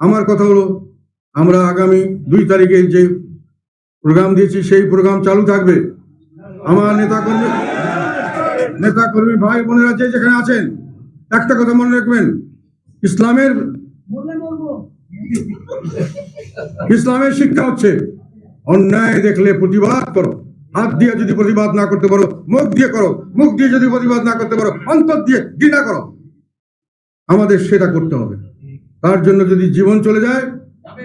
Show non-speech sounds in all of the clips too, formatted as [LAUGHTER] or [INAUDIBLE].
আমার কথা হলো, আমরা আগামী দুই তারিখে যে প্রোগ্রাম দিয়েছি, সেই প্রোগ্রাম চালু থাকবে। আমার নেতা কর্মী নেতা কর্মী ভাই বোনেরা যে যেখানে আছেন, একটা কথা মনে রাখবেন, ইসলামের ইসলামের শিক্ষা হচ্ছে, অন্যায় দেখলে প্রতিবাদ করো, হাত দিয়ে যদি প্রতিবাদ না করতে পারো, মুখ দিয়ে করো, মুখ দিয়ে যদি প্রতিবাদ না করতে পারো, অন্তর দিয়ে ঘৃণা করো। আমাদের সেটা করতে হবে। তার জন্য যদি জীবন চলে যায়,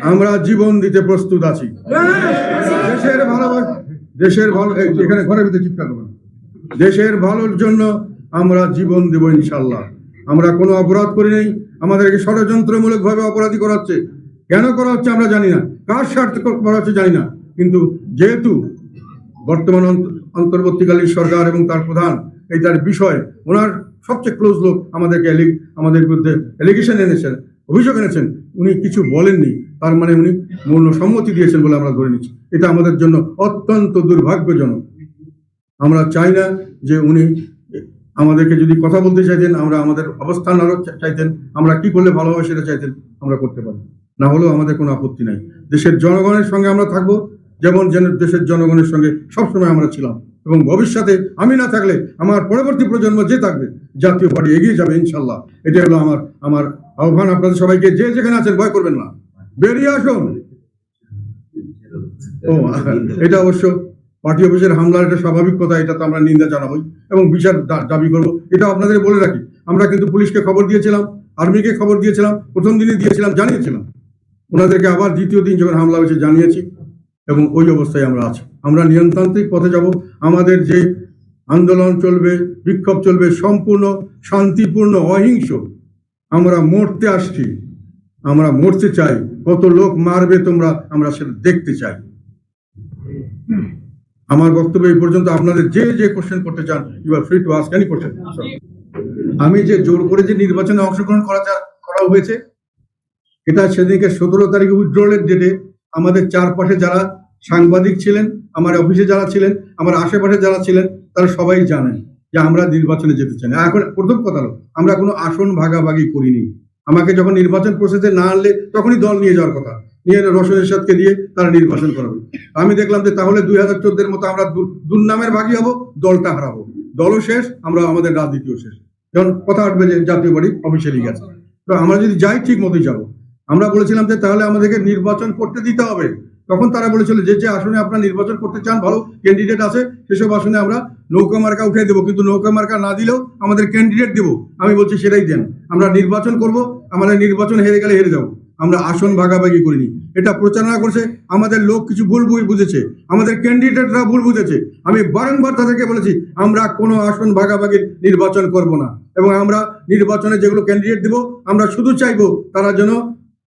আমরা জীবন দিতে প্রস্তুত আছি। দেশের ভালো দেশের ভালো এখানে ঘরের ভিতরে চিৎকার করবেন। দেশের ভালোর জন্য আমরা জীবন দেব ইনশাল্লাহ আমরা কোনো অপরাধ করি নাই। আমাদেরকে ষড়যন্ত্রমূলক ভাবে অপরাধী করা হচ্ছে। কেন করা হচ্ছে আমরা জানি না। কার স্বার্থে করা হচ্ছে জানি না। কিন্তু যেহেতু বর্তমান অন্ত- অন্তর্বর্তীকালীন সরকার এবং তার প্রধান এই তার বিষয় ওনার সবচেয়ে ক্লোজ লোক আমাদেরকে আমাদের বিরুদ্ধে এলিগেশন এনেছেন। অভিযোগ এনেছেন। উনি কিছু বলেননি। তার মানে উনি মূল্য সম্মতি দিয়েছেন বলে আমরা ধরে নিচ্ছি। এটা আমাদের জন্য অত্যন্ত দুর্ভাগ্যজনক। আমরা চাই না যে উনি আমাদেরকে যদি কথা বলতে চাইতেন, আমরা আমাদের অবস্থান আরও চাইতেন, আমরা কি করলে ভালো হবে সেটা চাইতেন, আমরা করতে পারি না হলেও আমাদের কোনো আপত্তি নাই। দেশের জনগণের সঙ্গে আমরা থাকব, যেমন যেন দেশের জনগণের সঙ্গে সবসময় আমরা ছিলাম। এবং ভবিষ্যতে আমি না থাকলে আমার পরবর্তী প্রজন্ম যে থাকবে, জাতীয় পার্টি এগিয়ে যাবে ইনশাল্লাহ। এটা হলো আমার আমার আহ্বান আপনাদের সবাইকে, যে যেখানে আছেন, ভয় করবেন না। বেরিয়ে আসুন। ও, এটা অবশ্য পার্টি অফিসের হামলার একটা স্বাভাবিক কথা এটা তো আমরা নিন্দা জানাবোই এবং বিচার দাবি করব। এটা আপনাদের বলে রাখি। আমরা কিন্তু পুলিশকে খবর দিয়েছিলাম, আর্মিকে খবর দিয়েছিলাম, প্রথম দিনই দিয়েছিলাম, জানিয়েছিলাম। ওনাদেরকে আবার দ্বিতীয় দিন যখন হামলা হয়েছে, জানিয়েছি এবং ওই অবস্থায় আমরা আছি। আমরা নিয়ন্ত্রান্ত্রিক পথে যাব। আমাদের যে আন্দোলন চলবে, বিক্ষোভ চলবে, সম্পূর্ণ শান্তিপূর্ণ, অহিংস আমরা মরতে আসছি, আমরা মরতে চাই। কত লোক মারবে তোমরা, আমরা সেটা দেখতে চাই। আমার বক্তব্য এই পর্যন্ত। আপনাদের যে যে কোশ্চেন করতে চান you are free to ask any question আমি যে জোর করে যে নির্বাচনে অংশগ্রহণ করা করা হয়েছে, এটা সেদিনকে সতেরো তারিখে উইথড্রলের ডেটে আমাদের চারপাশে যারা সাংবাদিক ছিলেন, আমার অফিসে যারা ছিলেন, আমার আশেপাশে যারা ছিলেন, তারা সবাই জানেন। যে আমরা নির্বাচনে যেতে চাই না। এখন প্রথম কথা হলো, আমরা কোনো আসন ভাগাভাগি করিনি। আমাকে যখন নির্বাচন প্রসেসে না আনলে তখনই দল নিয়ে যাওয়ার কথা। নিয়ে রসন এরশাদকে দিয়ে তারা নির্বাচন করাবে। আমি দেখলাম যে তাহলে দুই হাজার চোদ্দের মতো আমরা দুর্নামের ভাগী হব, দলটা হারাবো। দলও শেষ, আমরা আমাদের রাজনীতিও শেষ। যখন কথা উঠবে যে জাতীয় বাড়ি অফিসিয়ালি গেছে। তো আমরা যদি যাই, ঠিক মতোই যাব। আমরা বলেছিলাম যে তাহলে আমাদেরকে নির্বাচন করতে দিতে হবে। তখন তারা বলেছিল, যে যে আসনে আপনারা নির্বাচন করতে চান, ভালো ক্যান্ডিডেট আছে, সেসব আসনে আমরা নৌকা মার্কা উঠে দেবো। কিন্তু নৌকা মার্কা না দিলেও আমাদের ক্যান্ডিডেট দেবো। আমি বলছি, সেটাই দেন। আমরা নির্বাচন করব, আমাদের নির্বাচন হেরে গেলে হেরে যাব। আমরা আসন ভাগাভাগি করিনি। এটা প্রচারণা করছে, আমাদের লোক কিছু ভুল বুঝেছে, আমাদের ক্যান্ডিডেটরা ভুল বুঝেছে। আমি বারংবার তাদেরকে বলেছি, আমরা কোনো আসন ভাগাভাগির নির্বাচন করব না। এবং আমরা নির্বাচনে যেগুলো ক্যান্ডিডেট দেব, আমরা শুধু চাইব তারা যেন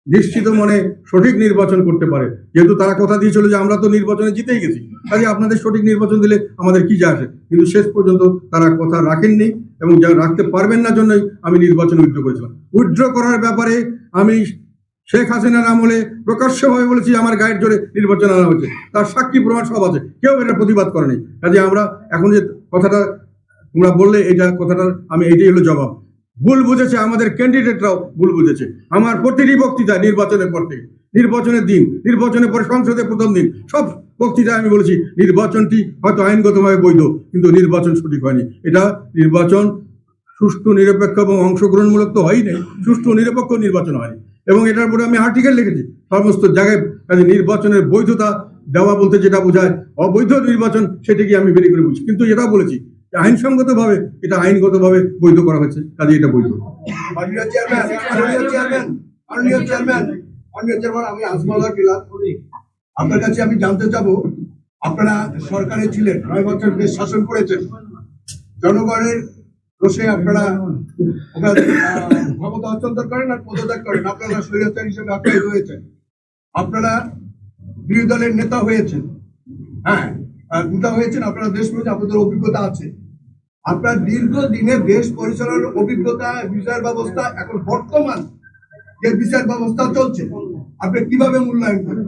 নিশ্চিত মনে সঠিক নির্বাচন করতে পারে। যেহেতু তারা কথা দিয়েছিল যে আমরা তো নির্বাচনে জিতেই গেছি। কাজে আপনাদের সঠিক নির্বাচন দিলে আমাদের কি যা আসে? কিন্তু শেষ পর্যন্ত তারা কথা রাখেননি এবং যা রাখতে পারবেন না জন্যই আমি নির্বাচন উইথড্র করেছিলাম। উইথড্র করার ব্যাপারে আমি শেখ হাসিনার আমলে প্রকাশ্যভাবে বলেছি, আমার গাইড জোরে নির্বাচন আনা হয়েছে। তার সাক্ষী প্রমাণ সব আছে। কেউ এটা প্রতিবাদ করেনি। কাজে আমরা এখন যে কথাটা তোমরা বললে, এটা কথাটা আমি এটাই হলো জবাব। ভুল বুঝেছে, আমাদের ক্যান্ডিডেটরাও ভুল বুঝেছে। আমার প্রতিটি বক্তৃতা নির্বাচনের পর থেকে, নির্বাচনের দিন, নির্বাচনের পরে সংসদে প্রথম দিন, সব বক্তৃতায় আমি বলেছি, নির্বাচনটি হয়তো আইনগতভাবে বৈধ, কিন্তু নির্বাচন সঠিক হয়নি। এটা নির্বাচন সুষ্ঠু, নিরপেক্ষ এবং অংশগ্রহণমূলক তো হয়ই নাই, সুষ্ঠু, নিরপেক্ষ নির্বাচন হয়নি। এবং এটার উপরে আমি আর্টিকেল লিখেছি, সমস্ত জায়গায় নির্বাচনের বৈধতা দেওয়া বলতে যেটা বোঝায়, অবৈধ নির্বাচন সেটাকে আমি বেরিয়ে করে বুঝি। কিন্তু এটা বলেছি আইনসঙ্গতভাবে, এটা আইনগতভাবে বৈধ করা হয়েছে। কাজে এটা বৈধ। আমি আপনার কাছে আমি জানতে চাবো, আপনারা সরকারে ছিলেন, নয় বছর দেশ শাসন করেছেন। জনগণের দোষে আপনারা ক্ষমতা হস্তান্তর করেন আর পদত্যাগ করেন। আপনারা স্বৈরাচার হিসেবে আখ্যায়িত হয়েছেন। আপনারা বিরোধী দলের নেতা হয়েছেন। হ্যাঁ নেতা হয়েছেন, আপনারা দেশ আপনাদের অভিজ্ঞতা আছে। আপনার দীর্ঘ দিনের দেশ পরিচালনার অভিজ্ঞতা বিচার ব্যবস্থা এখন বর্তমান যে বিচার ব্যবস্থা চলছে আপনি কীভাবে মূল্যায়ন করেন?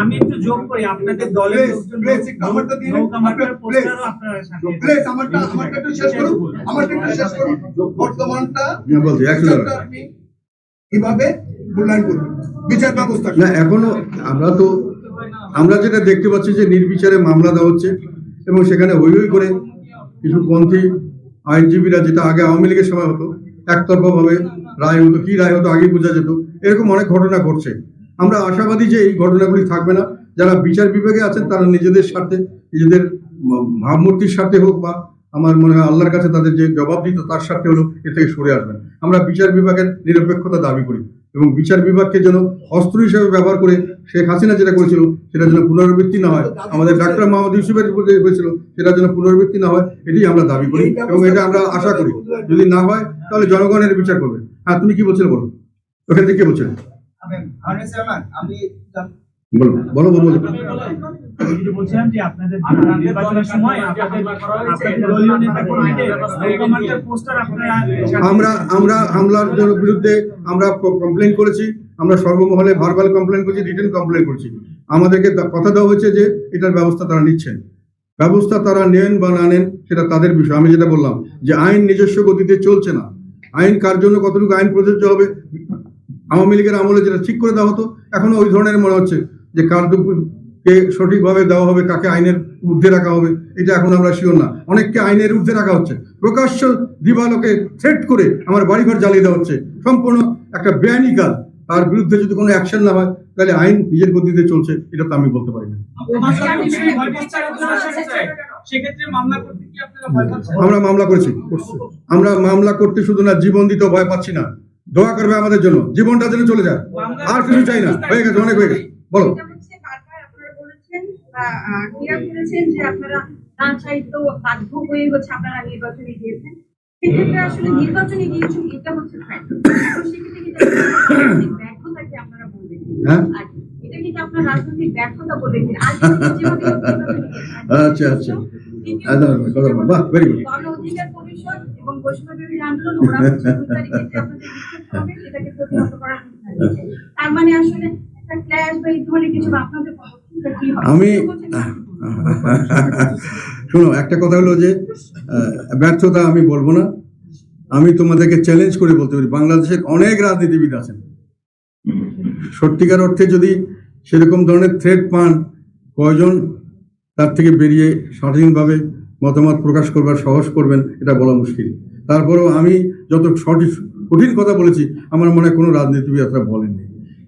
আমি একটু যোগ করি আপনাদের একটু আমারটা দিন। আমারটা আমারটা একটু শেষ করুন। আমারটা একটু শেষ করুন। বর্তমানটা বলছি, আপনি কীভাবে মূল্যায়ন করবে বিচার ব্যবস্থা না এখনও আমরা তো আমরা যেটা দেখতে পাচ্ছি যে নির্বিচারে মামলা দেওয়া হচ্ছে এবং সেখানে হই হই করে কিছু পন্থী আইনজীবীরা যেটা আগে আওয়ামী লীগের সময় হতো একতরফা ভাবে রায় হতো, কি রায় হতো আগে বোঝা যেত। এরকম অনেক ঘটনা ঘটছে। আমরা আশাবাদী যে এই ঘটনাগুলি থাকবে না। যারা বিচার বিভাগে আছেন, তারা নিজেদের স্বার্থে, নিজেদের ভাবমূর্তির স্বার্থে হোক বা আমার মনে হয় আল্লাহর কাছে তাদের যে জবাব দিত, তার স্বার্থে হলো এ থেকে সরে আসবেন। আমরা বিচার বিভাগের নিরপেক্ষতা দাবি করি। এবং বিচার বিভাগকে যেন অস্ত্র হিসেবে ব্যবহার করে শেখ হাসিনা যেটা করেছিল সেটা যেন পুনরাবৃত্তি না হয় আমাদের ডাক্তার মোহাম্মদ ইউসুফের উপরে হয়েছিল সেটা যেন পুনরাবৃত্তি না হয় এটি আমরা দাবি করি এবং এটা আমরা আশা করি যদি না হয় তাহলে জনগণের বিচার করবে হ্যাঁ তুমি কি বলছিলে বলো ওখান থেকে কি বলছেন বলো বলো বলো বলছিলাম যে আপনাদের নির্বাচনের সময় আপনাদের আপনাদের দলীয় নেতা কর্মীদের পোস্টার আপনারা আমরা আমরা হামলার জন্য বিরুদ্ধে আমরা কমপ্লেন করেছি আমরা সর্বমহলে ভার্বাল কমপ্লেন করেছি রিটেন কমপ্লেন করছি। আমাদেরকে কথা দেওয়া হয়েছে যে এটার ব্যবস্থা তারা নিচ্ছেন। ব্যবস্থা তারা নেন বা না নেন সেটা তাদের বিষয়। আমি যেটা বললাম যে আইন নিজস্ব গতিতে চলছে না। আইন কার জন্য কতটুকু আইন প্রযোজ্য হবে? আওয়ামী লীগের আমলে যেটা ঠিক করে দেওয়া হতো এখনও ওই ধরনের মনে হচ্ছে যে কার কে সঠিকভাবে দেওয়া হবে কাকে আইনের ঊর্ধ্বে রাখা হবে এটা এখন আমরা শিওর না। অনেককে আইনের ঊর্ধ্বে রাখা হচ্ছে। প্রকাশ্য দিবালোকে থ্রেট করে আমার বাড়িঘর জ্বালিয়ে দেওয়া হচ্ছে। সম্পূর্ণ একটা বেআইনি কাজ। তার বিরুদ্ধে যদি কোনো অ্যাকশন না হয় তাহলে আইন নিজের গতিতে চলছে এটা তো আমি বলতে পারি না। আমরা মামলা করেছি। আমরা মামলা করতে শুধু না জীবন দিতে ভয় পাচ্ছি না। দোয়া করবে আমাদের জন্য। জীবনটা যেন চলে যায়। আর কিছু চাই না। হয়ে গেছে অনেক হয়ে গেছে। বলো এটা হচ্ছে বারবার আপনারা ক্লিয়ার করেছেন যে আপনারা না চাইতো বাধ্য হয়ে হচ্ছে আপনারা নির্বাচনে গিয়েছেন সেক্ষেত্রে আসলে নির্বাচনে গিয়েছেন এটা হচ্ছে fact। তো সেক্ষেত্রে কিন্তু ব্যর্থতাকে আপনারা বলবেন হ্যাঁ? আর এটা কিন্তু আপনার রাজনৈতিক ব্যর্থতা বলবেন আর। [LAUGHS] আচ্ছা আচ্ছা আচ্ছা, কথা চেষ্টা করছে। তার মানে আসলে একটা ক্ল্যাশ বা এই ধরনের কিছু আপনাদের? আমি, শোনো, একটা কথা হলো যে ব্যর্থতা আমি বলব না। আমি তোমাদেরকে চ্যালেঞ্জ করে বলতে পারি, বাংলাদেশের অনেক রাজনীতিবিদ আছেন। সত্যিকার অর্থে যদি সেরকম ধরনের থ্রেড পান, কয়জন তার থেকে বেরিয়ে স্বাধীনভাবে মতামত প্রকাশ করবার সাহস করবেন, এটা বলা মুশকিল। তারপরেও আমি যত সঠিক, কঠিন কথা বলেছি, আমার মনে কোনো রাজনীতিবিদ এতটা বলেননি।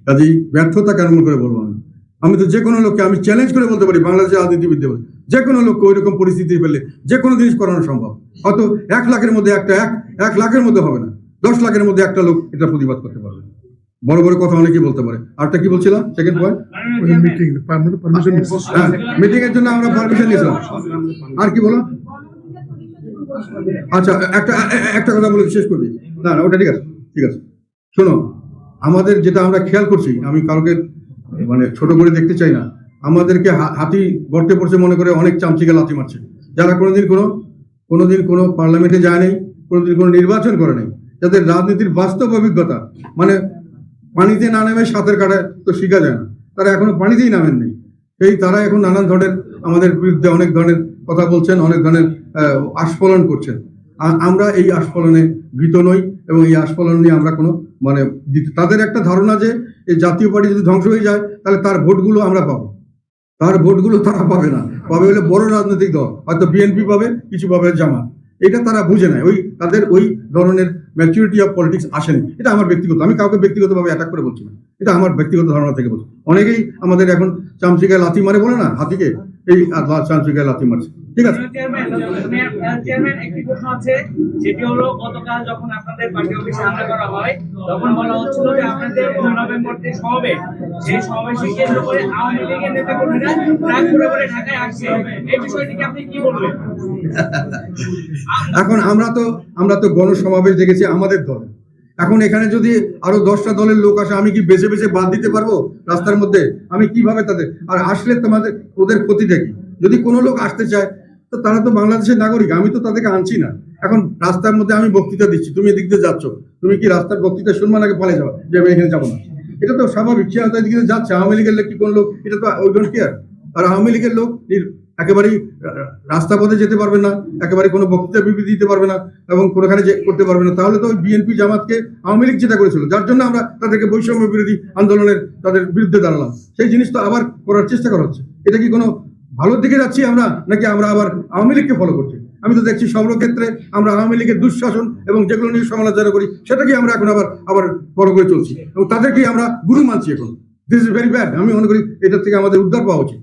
কাজেই ব্যর্থতা কেমন করে বলব আমি? আমি তো যে কোনো লোককে আমি চ্যালেঞ্জ করে বলতে পারি বাংলাদেশের রাজনীতিবিদদের বলে। যে কোনো লোককে ওই রকম পরিস্থিতি পেলে যে কোনো জিনিস করানো সম্ভব। হয়তো এক লাখের মধ্যে একটা এক এক লাখের মধ্যে হবে না। দশ লাখের মধ্যে একটা লোক এটা প্রতিবাদ করতে পারবে। বড় বড় কথা অনেকেই বলতে পারে। আরটা কি বলছিলাম? সেকেন্ড পয়েন্ট মিটিং মিটিং এর জন্য আমরা পারমিশন নিয়েছিলাম। আর কি বলো? আচ্ছা একটা একটা কথা বলে শেষ করবি। না না ওটা ঠিক আছে ঠিক আছে। শোনো আমাদের যেটা আমরা খেয়াল করছি আমি কাউকে মানে ছোট করে দেখতে চাই না। আমাদেরকে হাতি গর্তে পড়ছে মনে করে অনেক চামচিকে লাথি মারছে। যারা কোনোদিন কোনো কোনোদিন কোনো পার্লামেন্টে যায় নাই, কোনোদিন কোনো নির্বাচন করে নাই, যাদের রাজনীতির বাস্তব অভিজ্ঞতা মানে পানিতে না নেমে সাঁতার কাটা তো শেখা যায় না। তারা এখনও পানিতেই নামেন নেই। এই তারা এখন নানান ধরনের আমাদের বিরুদ্ধে অনেক ধরনের কথা বলছেন, অনেক ধরনের আস্ফলন করছেন। আমরা এই আস্ফলনে ভীত নই এবং এই আস্ফলন নিয়ে আমরা কোনো মানে তাদের একটা ধারণা যে এই জাতীয় পার্টি যদি ধ্বংস হয়ে যায়, তাহলে তার ভোটগুলো আমরা পাবো। তার ভোটগুলো তারা পাবে না। পাবে হলে বড় রাজনৈতিক দল, হয়তো বিএনপি পাবে, কিছু পাবে জামাত। এটা তারা বুঝে নেয়। ওই তাদের ওই ধরনের ম্যাচুরিটি অফ পলিটিক্স আসেনি। এটা আমার ব্যক্তিগত আমি কাউকে ব্যক্তিগতভাবে অ্যাটাক করে বলছি না। এটা আমার ব্যক্তিগত ধারণা থেকে বলছি। অনেকেই আমাদের এখন চামচিকায় লাথি মারে বলে না? হাতিকে? এই লাথি মারছে ঠিক আছে? চেয়ারম্যান চেয়ারম্যান একটি প্রশ্ন আছে যেটি হলো গতকাল যখন আপনাদের পার্টি অফিসে হামলা করা হয় তখন বলা হচ্ছিল যে আপনাদের নভেম্বর যে সমাবেশ সেই সমাবেশকে কেন্দ্র করে আওয়ামী লীগের নেতা কর্মীরা ট্রাক করে করে ঢাকায় আসছে। এই বিষয়টিকে আপনি কি বলবেন? এখন আমরা তো আমরা তো গণসমাবেশ দেখেছি আমাদের দল। এখন এখানে যদি আরও দশটা দলের লোক আসে, আমি কি বেছে বেছে বাদ দিতে পারব রাস্তার মধ্যে? আমি কীভাবে তাদের? আর আসলে তোমাদের, ওদের ক্ষতিটা কি? যদি কোনো লোক আসতে চায়, তো তারা তো বাংলাদেশের নাগরিক, আমি তো তাদেরকে আনছি না। এখন রাস্তার মধ্যে আমি বক্তৃতা দিচ্ছি, তুমি এদিক দিয়ে যাচ্ছ। তুমি কি রাস্তার বক্তৃতা শুনবা নাকি পালিয়ে যাবা? যে আমি এখানে যাব না। এটা তো স্বাভাবিক সে এদিকে যাচ্ছে, আওয়ামী লীগের লোক কি কোন লোক? এটা তো ওই ডোন্ট কেয়ার আর আওয়ামী লীগের লোক একেবারেই রাস্তা পথে যেতে পারবে না, একেবারে কোনো বক্তৃতা বিবৃতি দিতে পারবে না এবং কোনোখানে যে করতে পারবে না। তাহলে তো ওই বিএনপি জামাতকে আওয়ামী লীগ যেটা করেছিল, যার জন্য আমরা তাদেরকে বৈষম্য বিরোধী আন্দোলনের তাদের বিরুদ্ধে দাঁড়ালাম। সেই জিনিস তো আবার করার চেষ্টা করা হচ্ছে। এটা কি কোনো ভালোর দিকে যাচ্ছি আমরা, নাকি আমরা আবার আওয়ামী লীগকে ফলো করছি? আমি তো দেখছি সর্বক্ষেত্রে আমরা আওয়ামী লীগের দুঃশাসন এবং যেগুলো নিয়ে সমালোচনা করি সেটাকে আমরা এখন আবার আবার ফলো করে চলছি। এবং তাদেরকে আমরা গুরু মানছি এখন। দিস ইজ ভেরি ব্যাড আমি মনে করি এটার থেকে আমাদের উদ্ধার পাওয়া উচিত।